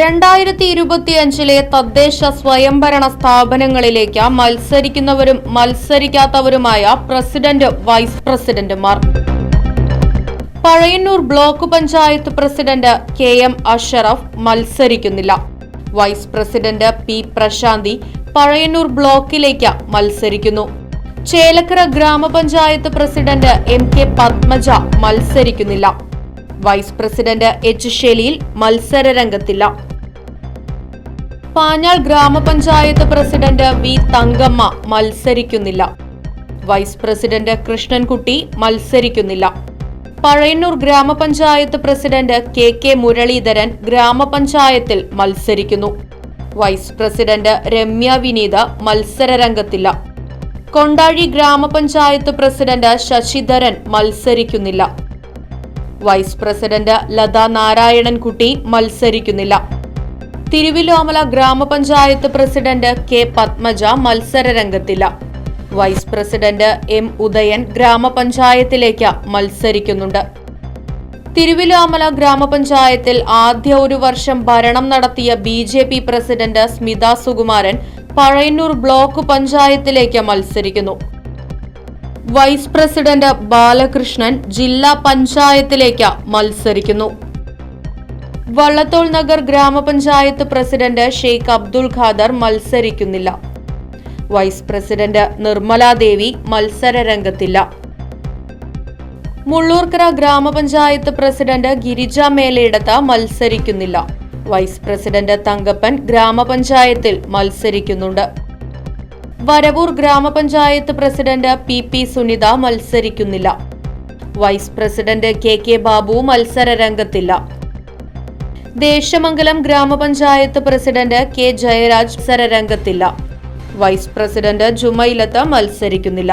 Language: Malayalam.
രണ്ടായിരത്തി ഇരുപത്തിയഞ്ചിലെ തദ്ദേശ സ്വയംഭരണ സ്ഥാപനങ്ങളിലേക്ക് മത്സരിക്കുന്നവരും മത്സരിക്കാത്തവരുമായ പ്രസിഡന്റ് വൈസ് പ്രസിഡന്റുമാർ. Pazhayannur block panchayat president K M Ashraf മത്സരിക്കുന്നില്ല. Vice president P Prasanthi Pazhayannur ബ്ലോക്കിലേക്ക് മത്സരിക്കുന്നു. Chelakkara grama panchayat president M K Padmaja മത്സരിക്കുന്നില്ല. Vice president H ഷെലിയിൽ മത്സര രംഗത്തില്ല പാഞ്ഞാൾ ഗ്രാമപഞ്ചായത്ത് പ്രസിഡന്റ് വി തങ്കമ്മ മത്സരിക്കുന്നില്ല. വൈസ് പ്രസിഡന്റ് കൃഷ്ണൻകുട്ടി മത്സരിക്കുന്നില്ല. പഴയന്നൂർ ഗ്രാമപഞ്ചായത്ത് പ്രസിഡന്റ് കെ കെ മുരളീധരൻ ഗ്രാമപഞ്ചായത്തിൽ മത്സരിക്കുന്നു. വൈസ് പ്രസിഡന്റ് രമ്യ വിനീത മത്സര രംഗത്തില്ല കൊണ്ടാഴി ഗ്രാമപഞ്ചായത്ത് പ്രസിഡന്റ് ശശിധരൻ മത്സരിക്കുന്നില്ല. വൈസ് പ്രസിഡന്റ് ലതാ നാരായണൻകുട്ടി മത്സരിക്കുന്നില്ല. തിരുവിലോമല ഗ്രാമപഞ്ചായത്ത് പ്രസിഡന്റ് കെ പത്മജ മത്സരരംഗത്തില്ല. വൈസ് പ്രസിഡന്റ് എം ഉദയൻ ഗ്രാമപഞ്ചായത്തിലേക്ക് മത്സരിക്കുന്നുണ്ട്. തിരുവിലോമല ഗ്രാമപഞ്ചായത്തിൽ ആദ്യ ഒരു വർഷം ഭരണം നടത്തിയ B J P president Smitha Sukumaran Pazhayannur block പഞ്ചായത്തിലേക്ക് മത്സരിക്കുന്നു. വൈസ് പ്രസിഡന്റ് ബാലകൃഷ്ണൻ ജില്ലാ പഞ്ചായത്തിലേക്ക് മത്സരിക്കുന്നു. വള്ളത്തോൾ നഗർ ഗ്രാമപഞ്ചായത്ത് പ്രസിഡന്റ് ഷെയ്ഖ് അബ്ദുൾ ഖാദർ മത്സരിക്കുന്നില്ല. വൈസ് പ്രസിഡന്റ് നിർമ്മലാദേവി മത്സര രംഗത്തില്ല മുള്ളൂർക്കര ഗ്രാമപഞ്ചായത്ത് പ്രസിഡന്റ് ഗിരിജ മേലയിടത്ത് മത്സരിക്കുന്നില്ല. വൈസ് പ്രസിഡന്റ് തങ്കപ്പൻ ഗ്രാമപഞ്ചായത്തിൽ മത്സരിക്കുന്നുണ്ട്. Varavoor grama panchayat president P P Sunitha മത്സരിക്കുന്നില്ല. Vice president K K Babu മത്സര രംഗത്തില്ല ദേശമംഗലം ഗ്രാമപഞ്ചായത്ത് പ്രസിഡന്റ് കെ ജയരാജ് മത്സര രംഗത്തില്ല വൈസ് പ്രസിഡന്റ് ജുമൈലത്ത് മത്സരിക്കുന്നില്ല.